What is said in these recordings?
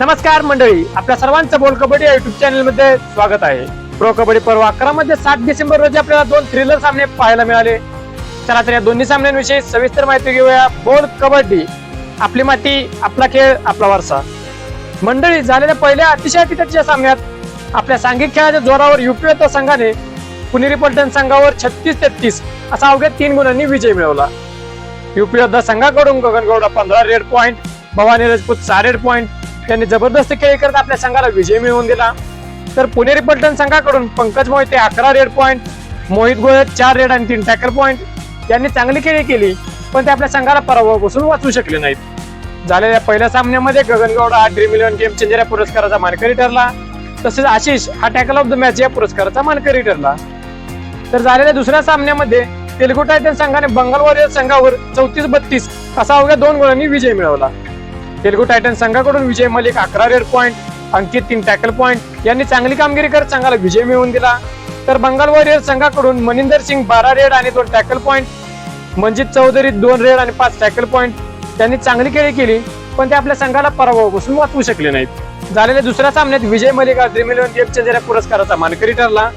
नमस्कार मंडळी आपल्या सर्वांचं बोल कबड्डी या युट्यूब चॅनलमध्ये स्वागत आहे. प्रो कबड्डी पर्व अकरा मध्ये सात डिसेंबर रोजी आपल्याला दोन थ्रिलर सामने पाहायला मिळाले. चला तर या दोन्ही सामन्यांविषयी सविस्तर माहिती घेऊया. बोल कबड्डी आपली माती आपला खेळ आपला वारसा. मंडळी झालेल्या पहिल्या अतिशय तिकटच्या सामन्यात आपल्या सांघिक खेळाच्या जोरावर युपी संघाने पुणेरी पलटण संघावर छत्तीस तेहतीस असा अवघ्या तीन गुणांनी विजय मिळवला. युपी योद्धा संघाकडून गगनगौडा पंधरा रेड पॉईंट भवानी राजपूत सहा रेड पॉईंट त्यांनी जबरदस्त खेळी करत आपल्या संघाला विजय मिळवून दिला. तर पुणेरी पलटण संघाकडून पंकज मोहिते अकरा रेड पॉईंट मोहित गोयल चार रेड आणि तीन टॅकर पॉईंट यांनी चांगली खेळी केली पण ते आपल्या संघाला पराभवापासून वाचू शकले नाहीत. झालेल्या पहिल्या सामन्यामध्ये गगनगौडा हा ड्रीम इलेव्हन गेम चेंजर या पुरस्काराचा मानकरी ठरला. तसेच आशिष हा टॅकल ऑफ द मॅच या पुरस्काराचा मानकरी ठरला. तर झालेल्या दुसऱ्या सामन्यामध्ये तेलुगू टायटन संघाने बंगाल वॉरियर्स संघावर चौतीस बत्तीस असा अवघ्या दोन गोळांनी विजय मिळवला. तेलुगू टायटन संघाकडून विजय मलिक अकरा रेड पॉईंट अंकित तीन टॅकल पॉईंट यांनी चांगली कामगिरी करत संघाला विजय मिळवून दिला. तर बंगाल वॉरियर संघाकडून मनिंदर सिंग बारा रेड आणि दोन टॅकल पॉईंट मंजित चौधरी दोन रेड आणि पाच टॅकल पॉईंट त्यांनी चांगली खेळी केली पण ते आपल्या संघाला पराभवापासून वाचवू शकले नाहीत. झालेल्या दुसऱ्या सामन्यात विजय मलिक हा ड्रीम इलेव्हन पुरस्काराचा मानकरी ठरला.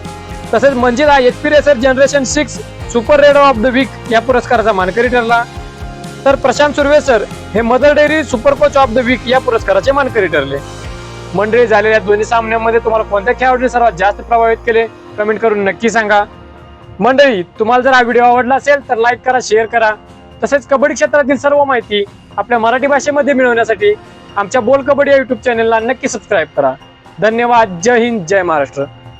तसेच मंजित हा HP racer generation six super raid of the week या पुरस्काराचा मानकरी ठरला. तर प्रशांत सुर्वे सर हे mother dairy super coach of the week या पुरस्काराचे मानकरी ठरले. मंडळी झालेल्या दोन्ही सामन्यांमध्ये तुम्हाला कोणत्या खेळाडूने सर्वात जास्त प्रभावित केले? कमेंट करून नक्की सांगा. मंडळी तुम्हाला जर हा व्हिडिओ आवडला असेल तर लाईक करा शेअर करा. तसेच कबड्डी क्षेत्रातील सर्व माहिती आपल्या मराठी भाषेमध्ये मिळवण्यासाठी आमच्या बोल कबड्डी या युट्यूब चॅनलला नक्की सबस्क्राईब करा. धन्यवाद. जय हिंद. जय महाराष्ट्र.